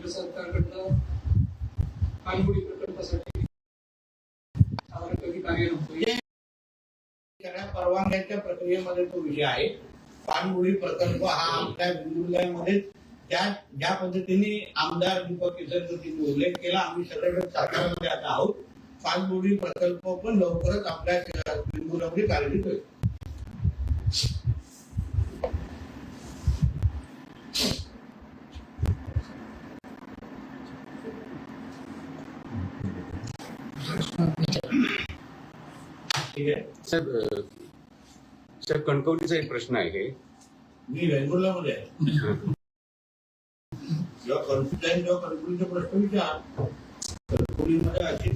केंद्र सरकारकडनं पाणबुडी प्रकल्पासाठी आम्हाला कधी कार्य नव्हतं. परवानग्याच्या प्रक्रियेमध्ये तो विषय आहे. पाणबुडी प्रकल्प हा आमच्या जिल्ह्यामध्ये त्या ज्या पद्धतीने आमदार दीपक केसरकरजींनी उल्लेख केला आम्ही सगळेजण सरकारमध्ये आता आहोत. पाणबुडी प्रकल्प पण लवकरच आपल्या बिंदूरामध्ये म्हणजे कार्यान्वित होईल ठीक आहे साहेब साहेब कणकवलीचा एक प्रश्न आहे. मी वेंगुर्ला मध्ये आहे. जेव्हा कन्फ्युजन जेव्हा कन्फ्युजनचे प्रश्न विचार कणकवलीमध्ये अशी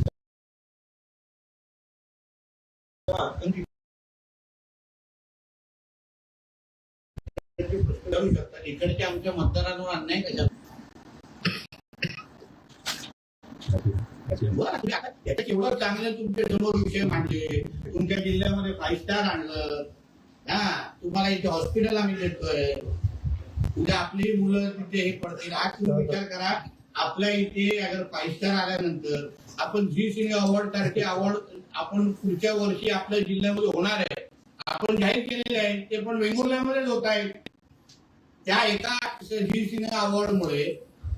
प्रश्न शकतात इकडच्या आमच्या मतदारांवर अन्याय कशा बरं, तुम्ही आता याच्यात एवढं चांगलं तुमच्यासमोर विषय मांडले. तुमच्या जिल्ह्यामध्ये फाईव्ह स्टार आणलं. हा तुम्हाला इथे हॉस्पिटल आम्ही देतोय. उद्या आपली मुलं तिथे हे पडतील. आज तुम्ही विचार करा आपल्या इथे अगर फाईव्ह स्टार आल्यानंतर आपण झी सिने अवॉर्ड सारखे अवॉर्ड आपण पुढच्या वर्षी आपल्या जिल्ह्यामध्ये होणार आहे. आपण जाहीर केलेले आहे ते पण वेंगुर्ल्यामध्येच होत आहे त्या एका झी सिने अवॉर्डमुळे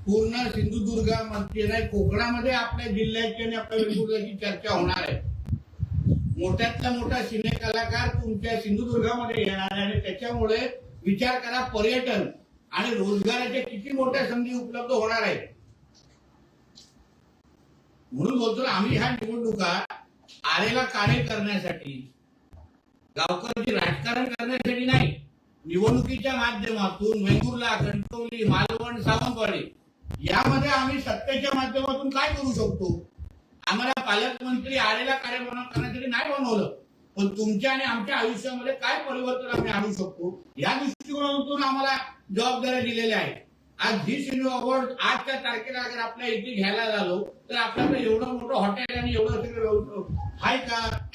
पूर्ण सिंधुदुर्गामध्ये नाही कोकणामध्ये आपल्या जिल्ह्याची आणि आपल्या वेंगुर्ल्याची चर्चा होणार आहे. मोठ्यातला मोठा सिने कलाकार तुमच्या सिंधुदुर्गामध्ये येणार आहे आणि त्याच्यामुळे विचार करा पर्यटन आणि रोजगाराच्या किती मोठ्या संधी उपलब्ध होणार आहे म्हणून बोलतो आम्ही ह्या निवडणुका आरेला काळे करण्यासाठी गावकऱ्यांची राजकारण करण्यासाठी नाही निवडणुकीच्या माध्यमातून वेंगुर्ला कणकवली मालवण सावंतवाडी यामध्ये आम्ही सत्तेच्या माध्यमातून काय करू शकतो? आम्हाला पालकमंत्री आलेला कार्यक्रम करण्यासाठी नाही बनवलं. पण तुमच्या आणि आमच्या आयुष्यामध्ये काय परिवर्तन आम्ही आणू शकतो? या दृष्टिकोनातून आम्हाला जबाबदाऱ्या दिलेल्या आहेत. आज झी सिनेमा अवॉर्ड आजच्या तारखेला अगर आपल्या इथे घ्यायला झालो तर आपल्याकडे एवढं मोठं हॉटेल आणि एवढं सगळं आहे का?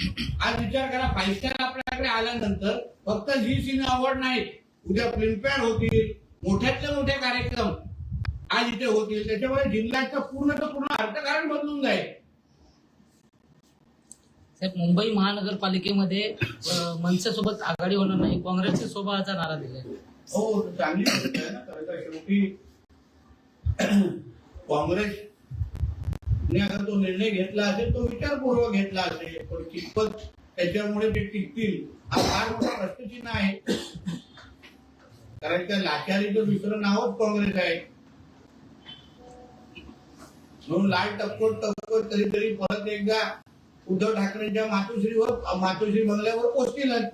आज विचार करा फाईव्ह स्टार आपल्याकडे आल्यानंतर फक्त झी सिनेमा अवॉर्ड नाही उद्या फिल्मफेअर होतील. मोठ्यातले मोठे कार्यक्रम. आज इथे होतील. त्याच्यामुळे जिल्ह्याचं पूर्ण तर पूर्ण अर्थकारण बदलून जाईल. साहेब मुंबई महानगरपालिकेमध्ये मनसेसोबत आघाडी होणार नाही. काँग्रेसच्या सोबतचा नारा दिलाय. हो चांगली गोष्ट आहे ना. खरं तर शेवटी काँग्रेसने अगर तो निर्णय घेतला असेल तो विचारपूर्वक घेतला असेल. पण कितपत त्याच्यामुळे ते टिकतील हा फार मोठा प्रश्नचिन्ह आहे. कारण त्या लाचारीचं दुसरं नावच काँग्रेस आहे म्हणून लाल टपकोट टपकोट कधीतरी परत एकदा उद्धव ठाकरेंच्या मातोश्रीवर मातोश्री बंगल्यावर पोचतीलच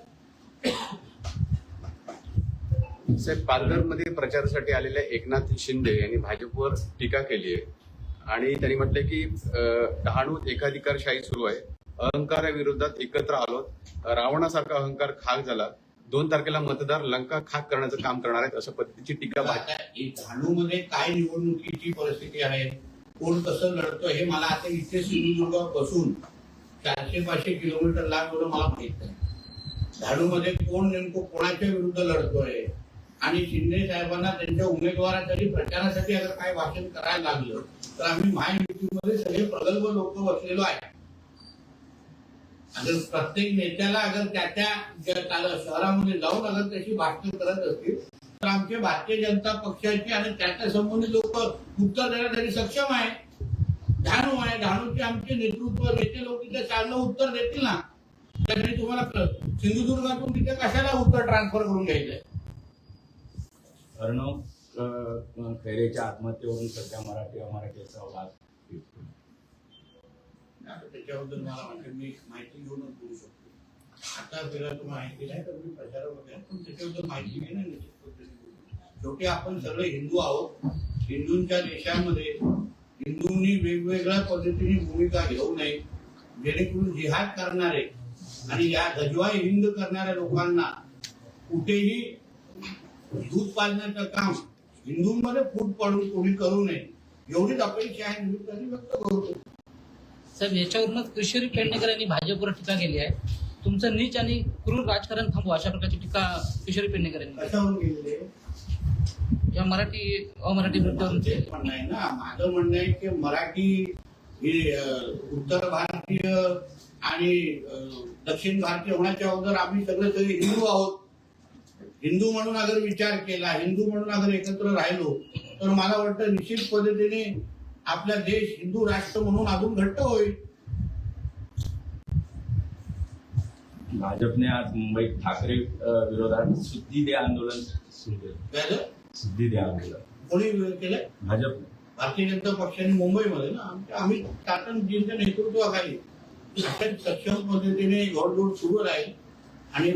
साहेब पालघरमध्ये प्रचारासाठी आलेल्या एकनाथ शिंदे यांनी भाजपवर टीका केली आहे. आणि त्यांनी म्हटलंय की डहाणूत एकाधिकारशाही सुरू आहे. अहंकाराविरोधात एकत्र आलो रावणासारखा अहंकार खाक झाला. दोन तारखेला मतदार लंका खाक करण्याचं काम करणार आहेत अशा पद्धतीची टीका मध्ये काय निवडणुकीची परिस्थिती आहे? कोण कसं लढतं हे मला आता इथे सिंधुदुर्गावर बसून चारशे पाचशे किलोमीटर लांब एवढं मला माहीत नाही. धाडूमध्ये कोण नेमकं कोणाच्या विरुद्ध लढतोय? आणि शिंदे साहेबांना त्यांच्या उमेदवारासाठी प्रचारासाठी अगर काय भाषण करायला लागलं तर आम्ही महायुतीमध्ये सगळे प्रगल्भ लोक बसलेलो आहे. अगर प्रत्येक नेत्याला अगर त्या त्या शहरामध्ये जाऊन अगर त्याची भाषण करत असतील आमचे भारतीय जनता पक्षाची आणि त्याच्या संबंधित लोक उत्तर देण्यासाठी सक्षम आहे. डहाणू आहे. डहाणूचे आमचे नेतृत्व नेते लोक तिथे चांगलं उत्तर देतील ना? त्यासाठी तुम्हाला सिंधुदुर्गातून तिथे कशाला उत्तर ट्रान्सफर करून घ्यायचंय? अर्णव खैरेच्या आत्महत्येवरून सध्या मराठी अमराठीचा वाद त्याच्याबद्दल मला माहिती घेऊनच बोलू शकतो. आता आपल्याला तो माहिती नाही तर मी प्रचारामध्ये पण त्याच्याबद्दल माहिती घेणं निश्चित पद्धतीने शेवटी आपण सगळे हिंदू आहोत. हिंदूंच्या देशामध्ये हिंदूंनी वेगवेगळ्या पद्धतीने भूमिका घेऊ नये. जेणेकरून जिहाद करणारे आणि या गजवाई हिंद करणाऱ्या लोकांना कुठेही दूध पाजण्याचं काम हिंदूंमध्ये फूट पडून कोणी करू नये एवढीच अपेक्षा आहे. मी व्यक्त करतो. साहेब याच्यावरूनच किशोरी पेडणेकर यांनी भाजपवर टीका केली आहे. तुमचं नीच आणि क्रूर राजकारण थांबवा अशा प्रकारची टीका किशोरी पेडणेकर यांनी किंवा मराठी अमराठी वृत्तपत्रे तेच म्हणणं आहे ना माझं म्हणणं आहे की मराठी ही उत्तर भारतीय आणि दक्षिण भारतीय होण्याच्या अगोदर आम्ही सगळे सगळे हिंदू आहोत हिंदू म्हणून अगर विचार केला हिंदू म्हणून अगर एकत्र राहिलो तर मला वाटतं निश्चित पद्धतीने आपला देश हिंदू राष्ट्र म्हणून अजून घट्ट होईल. भाजपने आज मुंबईत ठाकरे विरोधात शुद्धी दे आंदोलन सुरू केलं? शुद्धी दे आंदोलन. कोणी केलं भाजप. भारतीय जनता पक्षाने मुंबईमध्ये ना आमच्या- आम्ही टाटनजींच्या नेतृत्वाखाली अत्यंत सक्षम पद्धतीने घोडदौड सुरू राहील आणि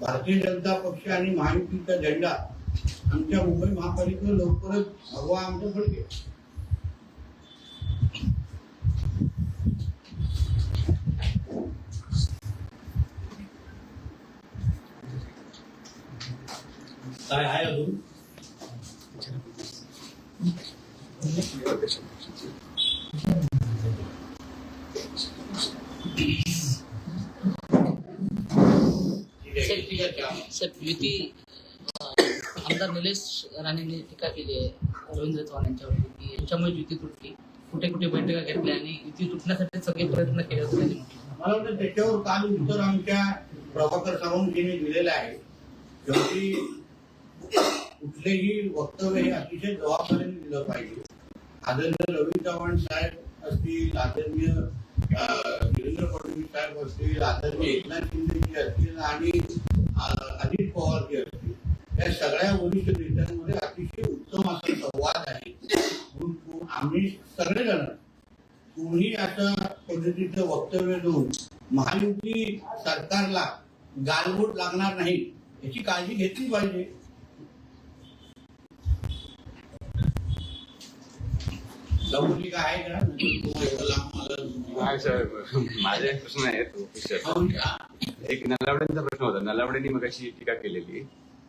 भारतीय जनता पक्ष आणि महायुतीचा झेंडा आमच्या मुंबई महापालिकेवर लवकरच भगवा आमचं फडके काय आहे अजून? युती अं, आमदार निलेश राणेंनी टीका केली आहे रवींद्र चव्हाण यांच्यावरती. की यांच्यामुळे युती तुटली. कुठे कुठे बैठका घेतल्या आणि युती तुटण्यासाठी सगळे प्रयत्न केले होते त्यांनी. मला वाटतं त्याच्यावर काल उत्तर आमच्या प्रभाकर सावंतजींनी दिलेलं आहे. शेवटी कुठलेही वक्तव्य हे अतिशय जबाबदारीने दिलं पाहिजे. आदरणीय रवी चव्हाण साहेब असतील आदरणीय अं, देवेंद्र फडणवीस साहेब असतील आदरणीय एकनाथ शिंदेजी असतील आणि अजित पवारजी असतील या सगळ्या वरिष्ठ नेत्यांमध्ये अतिशय उत्तम असा संवाद आहे. आम्ही सगळेजण कोणी अशा पद्धतीचं वक्तव्य देऊन महायुती सरकारला गालबोट लागणार नाही याची काळजी घेतली पाहिजे. लवली काय आहे का? तुम्हाला एवढं लांब मला- साहेब, माझे एक प्रश्न नलावडेंचा प्रश्न होता. नलावडेंनी मग अशी टीका केलेली.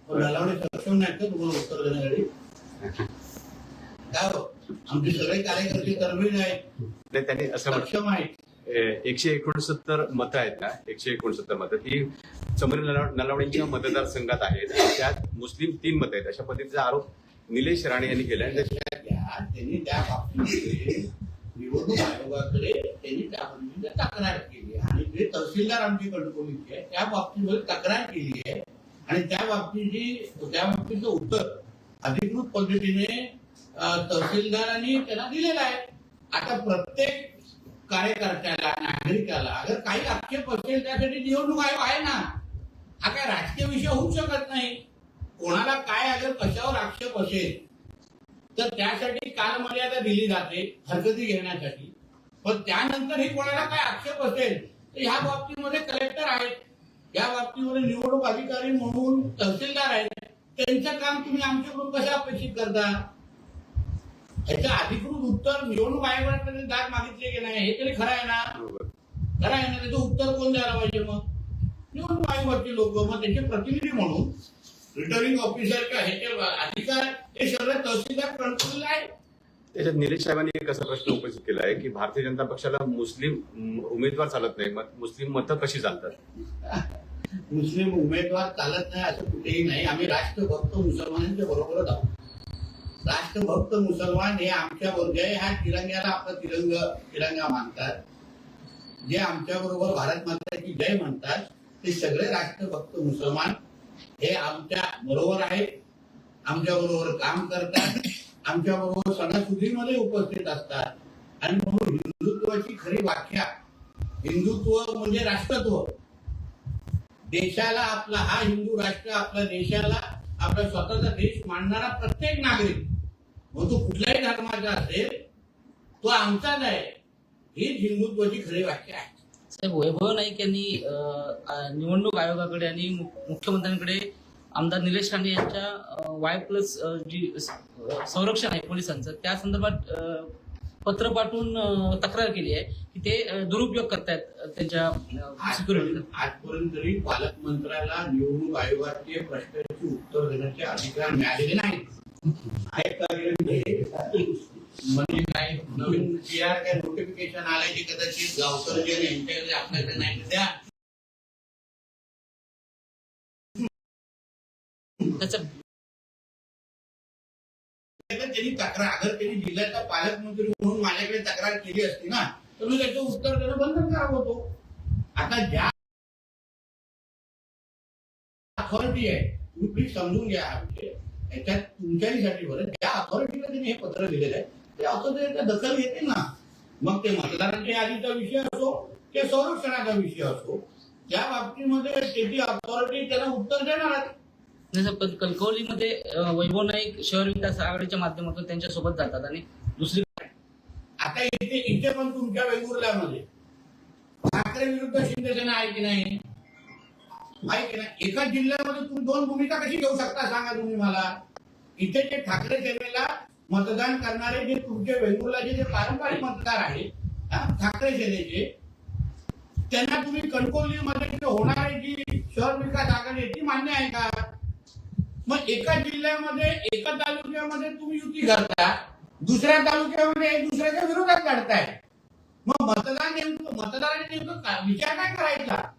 पण नलावडे सक्षम नाही का तुम्हाला उत्तर देण्यासाठी काय हो? आमचे सगळे कार्यकर्ते तरबेज आहेत नाही, त्यांनी असं सक्षम आहेत. एकशे एकोणसत्तर मतं आहेत ना एकशे एकोणसत्तर मतं. ती नलाव- नलावडेंच्या मतदारसंघात आहेत. आणि त्यात मुस्लिम तीन मतं आहेत. अशा पद्धतीचा आरोप निलेश राणे यांनी केला लक्षात घ्या, त्यांनी त्या बाबतीमध्ये निवडणूक आयोगाकडे त्यांनी त्या बाबतीमध्ये तक्रार केली आणि जे तहसीलदार आमचे कणकवलीचे आहे त्या बाबतीमध्ये तक्रार केली आहे. आणि त्या बाबतीची त्या बाबतीचं उत्तर अधिकृत पद्धतीने तहसीलदारांनी त्यांना दिलेलं आहे. आता प्रत्येक कार्यकर्त्याला नागरिकाला अगर काही आक्षेप असेल त्यासाठी निवडणूक आयोग आहे ना. हा काय राजकीय विषय होऊ शकत नाही. कोणाला काय अगर कशावर आक्षेप असेल तर त्यासाठी कालमर्यादा दिली जाते हरकती घेण्यासाठी. पण त्यानंतरही कोणाला काय आक्षेप असेल तर ह्या बाबतीमध्ये कलेक्टर आहेत. या बाबतीमध्ये निवडणूक अधिकारी म्हणून तहसीलदार आहेत. त्यांचं काम तुम्ही आमच्याकडून कसं अपेक्षित करता? ह्याचं अधिकृत उत्तर निवडणूक आयोगाकडे दाद मागितले की नाही हे तरी खरं आहे ना. खरं आहे ना? त्याचं उत्तर कोण द्यायला पाहिजे मग? निवडणूक आयोगाचे लोक मग त्याचे प्रतिनिधी म्हणून रिटर्निंग ऑफिसर का ह्याचे अधिकार हे सगळे तहसीलदार कंट्रोल आहे. त्याच्यात निलेश साहेबांनी एक असा प्रश्न उपस्थित केला आहे की भारतीय जनता पक्षाला मुस्लिम उमेदवार चालत नाही मुस्लिम मतं कशी चालतात? मुस्लिम उमेदवार चालत नाही असं कुठेही नाही. आम्ही राष्ट्रभक्त मुसलमानांच्या बरोबरच आहोत. राष्ट्रभक्त मुसलमान हे आमच्या बरोबर आहे. ह्या तिरंग्याला आपला तिरंग तिरंगा मानतात. जे आमच्या बरोबर भारत माताची जय म्हणतात ते सगळे राष्ट्रभक्त मुसलमान हे आमच्या बरोबर आहेत. आमच्या बरोबर काम करतात. आमच्या बरोबर सणासुदीमध्ये उपस्थित असतात. आणि म्हणून हिंदुत्वाची खरी व्याख्या हिंदुत्व म्हणजे राष्ट्रत्व. देशाला आपला हा हिंदू राष्ट्र आपल्या देशाला आपला स्वतःचा देश मानणारा प्रत्येक नागरिक मग तो कुठल्याही धर्माचा असेल तो आमचाच आहे. हीच हिंदुत्वाची खरी व्याख्या आहे. वैभव नाईक यांनी निवडणूक आयोगाकडे आणि मुख्यमंत्र्यांकडे आमदार निलेश राणे यांच्या वाय प्लस जी संरक्षण आहे पोलिसांचं त्या संदर्भात पत्र पाठवून तक्रार केली आहे की ते दुरुपयोग करतायत त्यांच्या सिक्युरिटीचा आजपर्यंत आजपर्यंत तरी पालकमंत्र्याला निवडणूक आयोगाचे प्रश्नाचे उत्तर देण्याचे अधिकार मिळालेले नाही हे? म्हणजे काय नवीन पी आर काय नोटिफिकेशन आलंय जे कदाचित गावकर जे यांच्याकडे आपल्याकडे नाही द्या त्याचा त्यांनी तक्रार अगर त्यांनी जिल्ह्याचा पालकमंत्री म्हणून माझ्याकडे तक्रार केली असती ना तर मी त्याचं उत्तर देणं बंधनकारक होतो. आता ज्या अथॉरिटी आहे तुम्ही प्लीज समजून घ्या. हा विषय याच्यात तुमच्यासाठी बरं. ज्या अथॉरिटीला त्यांनी हे पत्र दिलेलं आहे त्या अथॉरिटीच्या दखल घेते ना. मग ते मतदारांच्या यादीचा विषय असो ते संरक्षणाचा विषय असो त्या बाबतीमध्ये त्याची अथॉरिटी त्याला उत्तर देणार सर, पण कणकवलीमध्ये वैभव नाईक शहर विकास आघाडीच्या माध्यमातून त्यांच्यासोबत जातात आणि दुसरी आता इथे इथे पण तुमच्या वेंगुर्ल्यामध्ये. ठाकरे विरुद्ध शिंदे सेना आहे की नाही? आहे की नाही? एका जिल्ह्यामध्ये तुम्ही दोन भूमिका कशी घेऊ शकता? सांगा तुम्ही मला. इथे जे ठाकरे सेनेला मतदान करणारे जे तुमचे वेंगुर्लाचे जे पारंपरिक मतदार आहेत ठाकरे सेनेचे त्यांना तुम्ही कणकवलीमध्ये जे होणारे जी शहर विकास आघाडी आहे ती मान्य आहे का? मग एका जिल्ह्यामध्ये एका तालुक्यामध्ये तुम्ही युती करता दुसऱ्या तालुक्यामध्ये एक दुसऱ्याच्या विरोधात लढताय. मग मतदान नेमकं मतदाराने नेमकं का- विचार काय करायचा?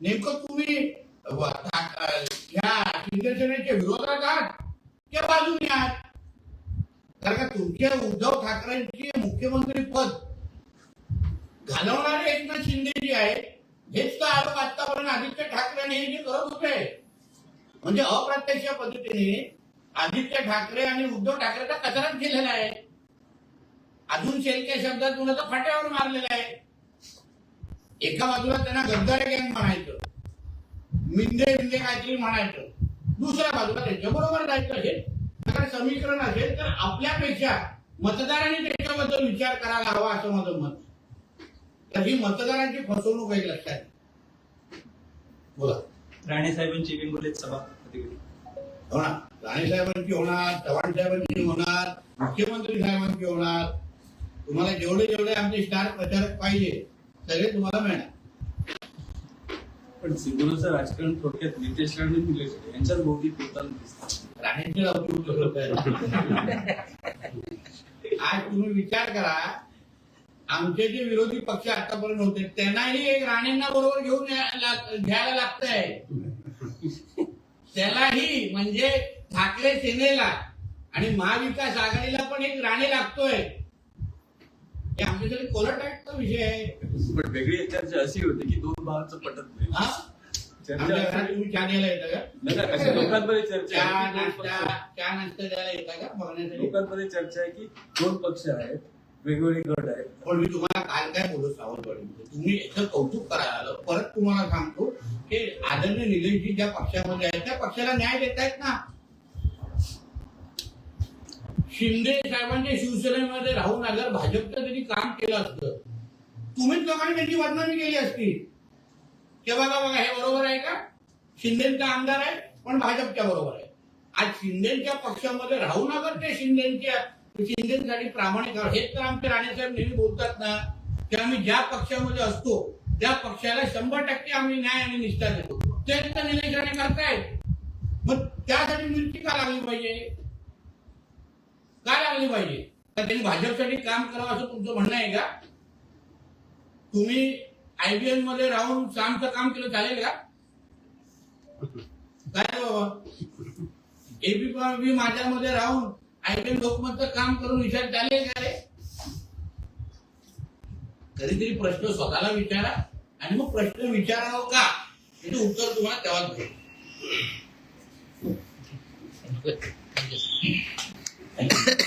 नेमकं तुम्ही व- ठा- अ, ह्या शिवसेनेच्या विरोधात आहात त्या बाजूने आहात? कारण का तुमच्या उद्धव ठाकरेंची मुख्यमंत्री पद घालवणारे एकनाथ शिंदे जे आहे हेच तर आरोप आतापर्यंत आदित्य ठाकरे हे जे करत होते. म्हणजे अप्रत्यक्ष पद्धतीने आदित्य ठाकरे आणि उद्धव ठाकरेचा कचराच केलेला आहे अजून शेलक्या शब्दात कुणाचा फाट्यावर मारलेला आहे. एका बाजूला त्यांना गद्दार गँग म्हणायचं मिंदे मिंदे काहीतरी म्हणायचं. दुसऱ्या बाजूला त्यांच्या बरोबर जायचं हे समीकरण असेल तर आपल्यापेक्षा मतदारांनी त्याच्याबद्दल विचार करायला हवा असं माझं मत. तर ही मतदारांची फसवणूक आहे लक्षात. बोला. राणे साहेबांची वेंगुर्लेत सभा. होणार राणे साहेबांची होणार चव्हाण साहेबांची होणार मुख्यमंत्री साहेबांची होणार. तुम्हाला जेवढे जेवढे आमचे स्टार प्रचारक पाहिजे सगळे तुम्हाला मिळणार. पण सिंधुदुर्गचं राजकारण थोडक्यात नितेश राणे निलेश राणे यांच्याच भोवती फिरताना दिसतं. राणेंचे आहे. आज तुम्ही विचार करा आमचे जे विरोधी पक्ष आतापर्यंत होते त्यांनाही एक राणेंना बरोबर घेऊन या- ला- घ्यायला लागतंय. त्यालाही म्हणजे ठाकरे सेनेला आणि महाविकास आघाडीला पण एक राणे लागतोय. हे कोलटाईटचा विषय आहे. पण वेगळी चर्चा अशी होती की दोन भावाचं पटत नाही. तुम्ही येता का? लोकांमध्ये चर्चा आहे. की दोन नाश्ता पक्ष- चहा नाश्ता द्यायला येता का बघण्यासाठी लोकांमध्ये चर्चा आहे की दोन पक्ष आहेत वेगवेगळे गट आहेत. पण मी तुम्हाला काल काय बोलू सावंतवाडी तुम्ही याचं कौतुक करायला आलं परत तुम्हाला सांगतो की आदरणीय निलेशजी ज्या पक्षामध्ये आहेत त्या पक्षाला न्याय देत आहेत ना. शिंदे साहेबांच्या शिवसेनेमध्ये राहून अगर भाजपचं त्यांनी काम केलं असतं तुम्हीच लोकांनी त्यांची बदनामी केली असती. की बघा बघा हे बरोबर आहे का? शिंदेचा आमदार आहे पण भाजपच्या बरोबर आहे. आज शिंदेच्या पक्षामध्ये राहून अगर ते शिंदेच्या शिंदेसाठी प्रामाणिक हेच तर आमचे राणेसाहेब नेहमी बोलतात ना की आम्ही ज्या पक्षामध्ये असतो त्या पक्षाला शंभर टक्के आम्ही न्याय आणि निष्ठा देतो. तेच तर निलेश राणे करतायत. मग त्यासाठी मिरची का लागली पाहिजे? का लागली पाहिजे? तर त्यांनी भाजपसाठी काम करावं असं तुमचं म्हणणं आहे का? तुम्ही आयबीएनमध्ये राहून सामचं काम केलं चालेल का? काय हो बाबा? एबीपी माझ्यामध्ये राहून आयबीएन लोकमतचं काम करून विचार चालेल का रे? कधीतरी प्रश्न स्वतःला विचारा आणि मग प्रश्न विचारावं का? याचं उत्तर तुम्हाला तेव्हाच भेटेल. Thank you.